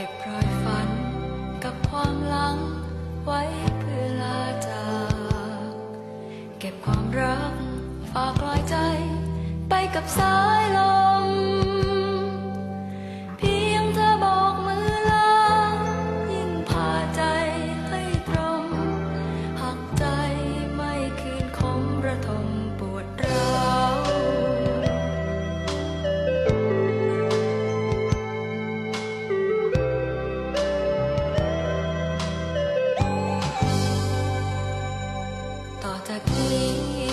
ก็บรอยฝันกับความหลังไว้เพื่อลาจากเก็บความรักฝากลอยใจไปกับสายลม 大得边